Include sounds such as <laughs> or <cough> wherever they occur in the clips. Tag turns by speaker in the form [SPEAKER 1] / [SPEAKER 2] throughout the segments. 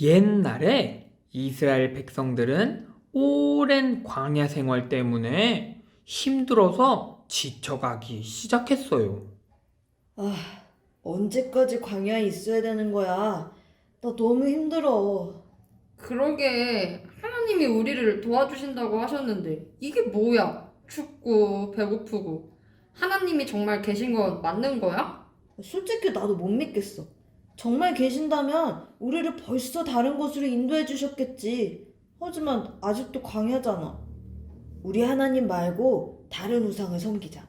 [SPEAKER 1] 옛날에 이스라엘 백성들은 오랜 광야 생활 때문에 힘들어서 지쳐가기 시작했어요.
[SPEAKER 2] 아, 언제까지 광야에 있어야 되는 거야? 나 너무 힘들어.
[SPEAKER 3] 그러게 하나님이 우리를 도와주신다고 하셨는데 이게 뭐야? 춥고 배고프고 하나님이 정말 계신 건 맞는 거야?
[SPEAKER 2] 솔직히 나도 못 믿겠어. 정말 계신다면 우리를 벌써 다른 곳으로 인도해 주셨겠지. 하지만 아직도 광야잖아. 우리 하나님 말고 다른 우상을 섬기자.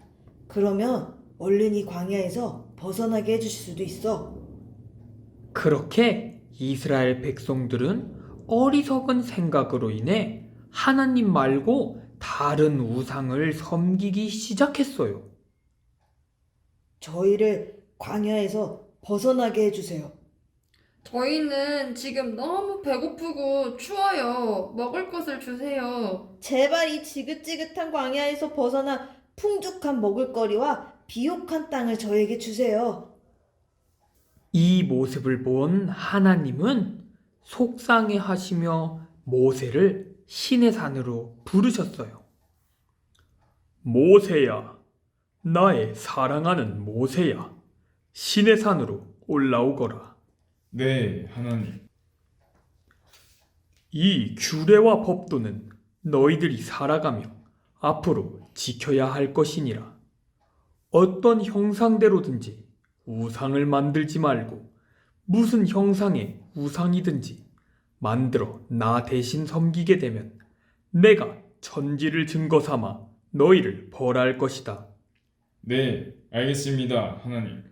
[SPEAKER 2] 그러면 얼른 이 광야에서 벗어나게 해주실 수도 있어.
[SPEAKER 1] 그렇게 이스라엘 백성들은 어리석은 생각으로 인해 하나님 말고 다른 우상을 섬기기 시작했어요.
[SPEAKER 2] 저희를 광야에서 벗어나게 해주세요.
[SPEAKER 3] 저희는 지금 너무 배고프고 추워요. 먹을 것을 주세요.
[SPEAKER 2] 제발 이 지긋지긋한 광야에서 벗어나 풍족한 먹을거리와 비옥한 땅을 저에게 주세요.
[SPEAKER 1] 이 모습을 본 하나님은 속상해 하시며 모세를 신의 산으로 부르셨어요. 모세야, 나의 사랑하는 모세야, 신의 산으로 올라오거라.
[SPEAKER 4] 네, 하나님.
[SPEAKER 1] 이 규례와 법도는 너희들이 살아가며 앞으로 지켜야 할 것이니라. 어떤 형상대로든지 우상을 만들지 말고 무슨 형상의 우상이든지 만들어 나 대신 섬기게 되면 내가 천지를 증거 삼아 너희를 벌할 것이다.
[SPEAKER 4] 네, 알겠습니다, 하나님.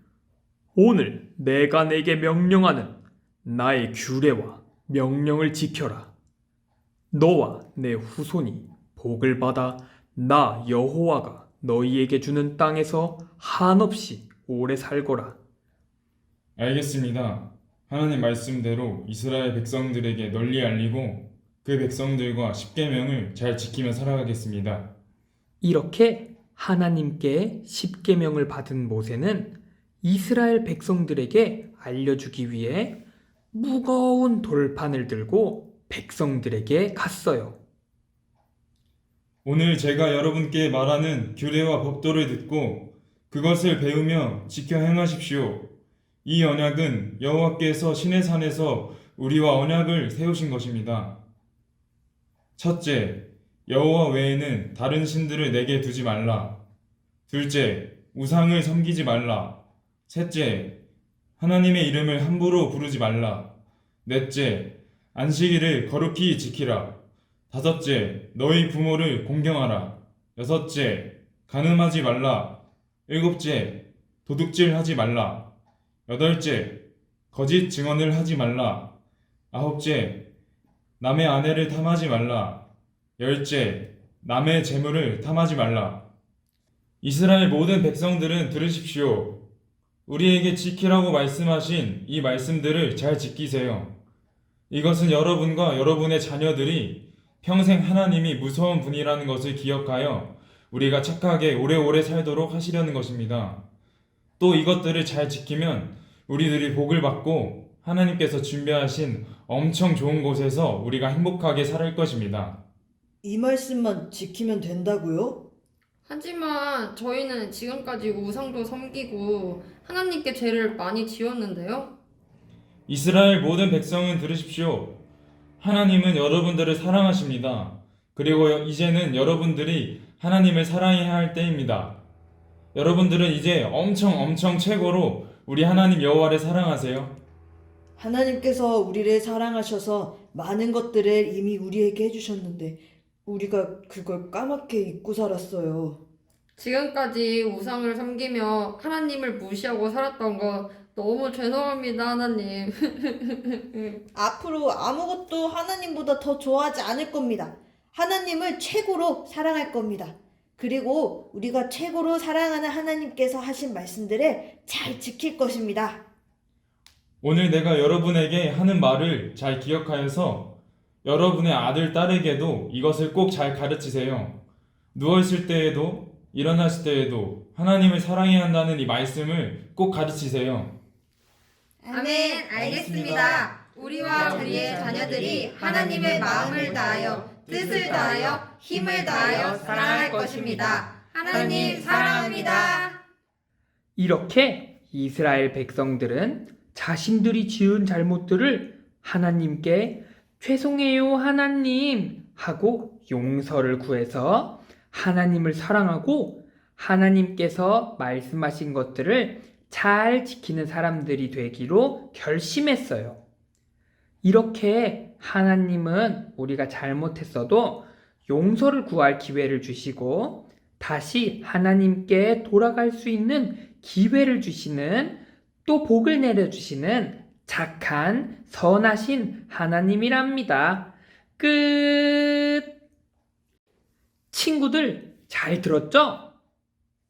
[SPEAKER 1] 오늘 내가 내게 명령하는 나의 규례와 명령을 지켜라. 너와 내 후손이 복을 받아 나 여호와가 너희에게 주는 땅에서 한없이 오래 살거라.
[SPEAKER 4] 알겠습니다. 하나님 말씀대로 이스라엘 백성들에게 널리 알리고 그 백성들과 십계명을 잘 지키며 살아가겠습니다.
[SPEAKER 1] 이렇게 하나님께 십계명을 받은 모세는 이스라엘 백성들에게 알려주기 위해 무거운 돌판을 들고 백성들에게 갔어요.
[SPEAKER 4] 오늘 제가 여러분께 말하는 규례와 법도를 듣고 그것을 배우며 지켜 행하십시오. 이 언약은 여호와께서 신의 산에서 우리와 언약을 세우신 것입니다. 첫째, 여호와 외에는 다른 신들을 내게 두지 말라. 둘째, 우상을 섬기지 말라. 셋째, 하나님의 이름을 함부로 부르지 말라. 넷째, 안식일을 거룩히 지키라. 다섯째, 너희 부모를 공경하라. 여섯째, 간음하지 말라. 일곱째, 도둑질 하지 말라. 여덟째, 거짓 증언을 하지 말라. 아홉째, 남의 아내를 탐하지 말라. 열째, 남의 재물을 탐하지 말라. 이스라엘 모든 백성들은 들으십시오. 우리에게 지키라고 말씀하신 이 말씀들을 잘 지키세요. 이것은 여러분과 여러분의 자녀들이 평생 하나님이 무서운 분이라는 것을 기억하여 우리가 착하게 오래오래 살도록 하시려는 것입니다. 또 이것들을 잘 지키면 우리들이 복을 받고 하나님께서 준비하신 엄청 좋은 곳에서 우리가 행복하게 살 것입니다.
[SPEAKER 2] 이 말씀만 지키면 된다고요?
[SPEAKER 3] 하지만 저희는 지금까지 우상도 섬기고 하나님께 죄를 많이 지었는데요.
[SPEAKER 4] 이스라엘 모든 백성은 들으십시오. 하나님은 여러분들을 사랑하십니다. 그리고 이제는 여러분들이 하나님을 사랑해야 할 때입니다. 여러분들은 이제 엄청 엄청 최고로 우리 하나님 여호와를 사랑하세요.
[SPEAKER 2] 하나님께서 우리를 사랑하셔서 많은 것들을 이미 우리에게 해주셨는데 우리가 그걸 까맣게 잊고 살았어요.
[SPEAKER 3] 지금까지 우상을 섬기며 하나님을 무시하고 살았던 거 너무 죄송합니다, 하나님. <laughs>
[SPEAKER 2] 앞으로 아무것도 하나님보다 더 좋아하지 않을 겁니다. 하나님을 최고로 사랑할 겁니다. 그리고 우리가 최고로 사랑하는 하나님께서 하신 말씀들을 잘 지킬 것입니다.
[SPEAKER 4] 오늘 내가 여러분에게 하는 말을 잘 기억하여서 여러분의 아들, 딸에게도 이것을 꼭 잘 가르치세요. 누워있을 때에도 일어났을 때에도 하나님을 사랑해야 한다는 이 말씀을 꼭 가르치세요.
[SPEAKER 3] 아멘, 알겠습니다.
[SPEAKER 5] 우리와 우리의 자녀들이 하나님의 마음을 다하여 뜻을 다하여 힘을 다하여 사랑할 것입니다. 하나님 사랑합니다.
[SPEAKER 1] 이렇게 이스라엘 백성들은 자신들이 지은 잘못들을 하나님께 죄송해요, 하나님 하고 용서를 구해서 하나님을 사랑하고 하나님께서 말씀하신 것들을 잘 지키는 사람들이 되기로 결심했어요. 이렇게 하나님은 우리가 잘못했어도 용서를 구할 기회를 주시고 다시 하나님께 돌아갈 수 있는 기회를 주시는 또 복을 내려주시는 착한 선하신 하나님이랍니다. 끝. 친구들 잘 들었죠?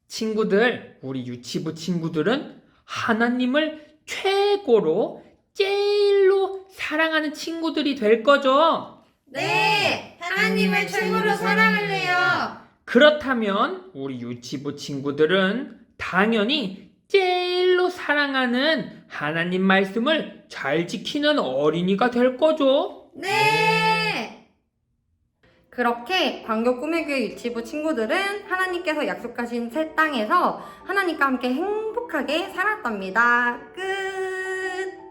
[SPEAKER 1] 친구들, 우리 유치부 친구들은 하나님을 최고로 제일로 사랑하는 친구들이 될 거죠?
[SPEAKER 5] 네, 하나님을 최고로 사랑할래요.
[SPEAKER 1] 그렇다면 우리 유치부 친구들은 당연히 제일로 사랑하는 하나님 말씀을 잘 지키는 어린이가 될 거죠.
[SPEAKER 5] 네. 그렇게 광교 꿈의 교회 유치부 친구들은 하나님께서 약속하신 새 땅에서 하나님과 함께 행복하게 살았답니다. 끝.